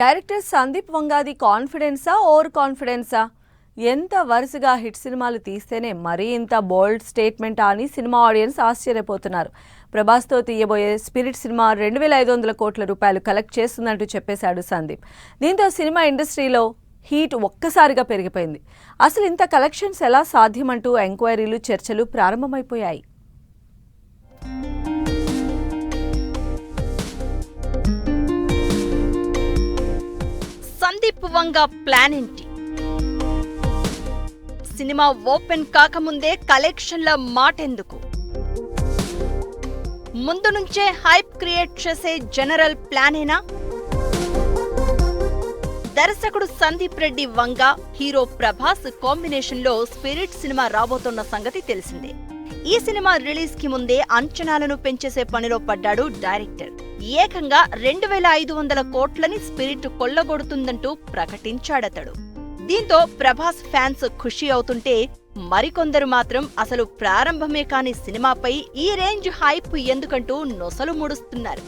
Director Sandeep వంగాది కాన్ఫిడెన్సా over కాన్ఫిడెన్సా? ఎంత వరుసగా హిట్ సినిమాలు తీస్తేనే మరీ ఇంత బోల్డ్ స్టేట్మెంట్ అని సినిమా ఆడియన్స్ ఆశ్చర్యపోతున్నారు. ప్రభాస్తో తీయబోయే స్పిరిట్ సినిమా రెండు వేల ఐదు వందల కోట్ల రూపాయలు కలెక్ట్ చేస్తుందంటూ చెప్పేశాడు సందీప్. దీంతో సినిమా ఇండస్ట్రీలో హీట్ ఒక్కసారిగా పెరిగిపోయింది. అసలు ఇంత కలెక్షన్స్ ఎలా సాధ్యమంటూ ఎంక్వైరీలు చర్చలు ప్రారంభమైపోయాయి. సందీప్ వంగ ప్లాన్ ఏంటి? సినిమా ఓపెన్ కాకముందే కలెక్షన్ల మాటెందుకు? ముందు నుంచే హైప్ క్రియేట్ చేసే జనరల్ ప్లానేనా? దర్శకుడు సందీప్ రెడ్డి వంగ హీరో ప్రభాస్ కాంబినేషన్లో స్పిరిట్ సినిమా రాబోతున్న సంగతి తెలిసిందే. ఈ సినిమా రిలీజ్కి ముందే అంచనాలను పెంచేసే పనిలో పడ్డాడు డైరెక్టర్. ఏకంగా రెండు వేల ఐదు వందల కోట్లని స్పిరిట్ కొల్లగొడుతుందంటూ ప్రకటించాడతడు. దీంతో ప్రభాస్ ఫ్యాన్స్ ఖుషి అవుతుంటే మరికొందరు మాత్రం అసలు ప్రారంభమే కాని సినిమాపై ఈ రేంజ్ హైప్ ఎందుకంటూ నొసలు ముడుస్తున్నారు.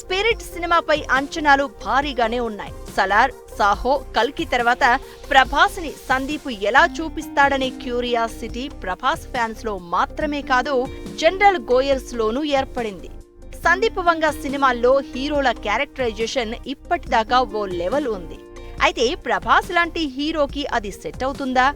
స్పిరిట్ సినిమాపై అంచనాలు భారీగానే ఉన్నాయి. సలార్ సాహో కల్కి తర్వాత ప్రభాస్ని సందీప్ ఎలా చూపిస్తాడనే క్యూరియాసిటీ ప్రభాస్ ఫ్యాన్స్లో మాత్రమే కాదు జనరల్ గోయర్స్ లోనూ ఏర్పడింది. సందీప్ వంగ సినిమాల్లో హీరోల క్యారెక్టరైజేషన్ ఇప్పటిదాకా ఓ లెవెల్ ఉంది. అయితే ప్రభాస్ లాంటి హీరోకి అది సెట్ అవుతుందా?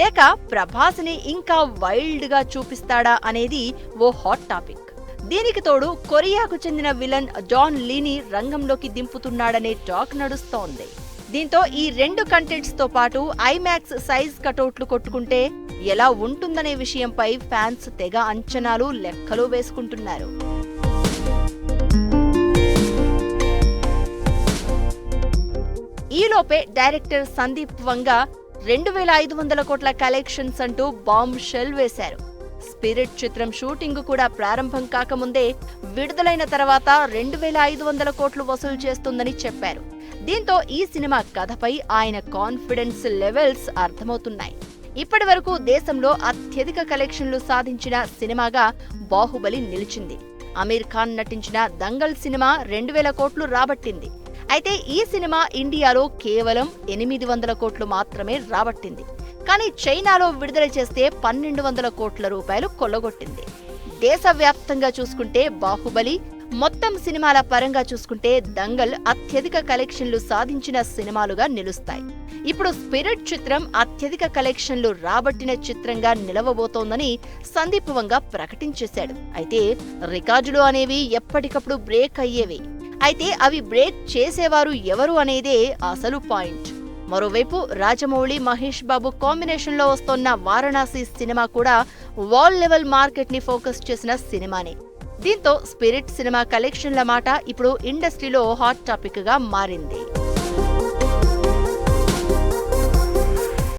లేక ప్రభాస్ని ఇంకా వైల్డ్గా చూపిస్తాడా అనేది ఓ హాట్ టాపిక్. దీనికి తోడు కొరియాకు చెందిన విలన్ జాన్ లీని రంగంలోకి దింపుతున్నాడనే టాక్ నడుస్తోంది. దీంతో ఈ రెండు కంటెంట్స్తో పాటు ఐమాక్స్ సైజ్ కటౌట్లు కొట్టుకుంటే ఎలా ఉంటుందనే విషయంపై ఫ్యాన్స్ తెగ అంచనాలు లెక్కలు వేసుకుంటున్నారు. ఈలోపే డైరెక్టర్ సందీప్ వంగ రెండు వేల ఐదు వందల కోట్ల కలెక్షన్స్ అంటూ బాంబ్ షెల్ వేశారు. స్పిరిట్ చిత్రం షూటింగ్ కూడా ప్రారంభం కాకముందే విడుదలైన తర్వాత రెండు వేల ఐదు వందల కోట్లు వసూలు చేస్తుందని చెప్పారు. దీంతో ఈ సినిమా కథపై ఆయన కాన్ఫిడెన్స్ లెవెల్స్ అర్థమవుతున్నాయి. ఇప్పటి వరకు దేశంలో అత్యధిక కలెక్షన్లు సాధించిన సినిమాగా బాహుబలి నిలిచింది. అమీర్ ఖాన్ నటించిన దంగల్ సినిమా రెండు వేల కోట్లు రాబట్టింది. అయితే ఈ సినిమా ఇండియాలో కేవలం ఎనిమిది వందల కోట్లు మాత్రమే రాబట్టింది. కానీ చైనాలో విడుదల చేస్తే పన్నెండు వందల కోట్ల రూపాయలు కొల్లగొట్టింది. దేశవ్యాప్తంగా చూసుకుంటే బాహుబలి మొత్తం సినిమాల పరంగా చూసుకుంటే దంగల్ అత్యధిక కలెక్షన్లు సాధించిన సినిమాలుగా నిలుస్తాయి. ఇప్పుడు స్పిరిట్ చిత్రం అత్యధిక కలెక్షన్లు రాబట్టిన చిత్రంగా నిలవబోతోందని సందీప్ వంగ ప్రకటించేశాడు. అయితే రికార్డులు అనేవి ఎప్పటికప్పుడు బ్రేక్ అయ్యేవి. అయితే అవి బ్రేక్ చేసేవారు ఎవరు అనేదే అసలు పాయింట్. మరోవైపు రాజమౌళి మహేష్ బాబు కాంబినేషన్లో వస్తోన్న వారణాసి సినిమా కూడా వాల్ లెవెల్ మార్కెట్ని ఫోకస్ చేసిన సినిమానే. దీంతో స్పిరిట్ సినిమా కలెక్షన్ల మాట ఇప్పుడు ఇండస్ట్రీలో హాట్ టాపిక్గా మారింది.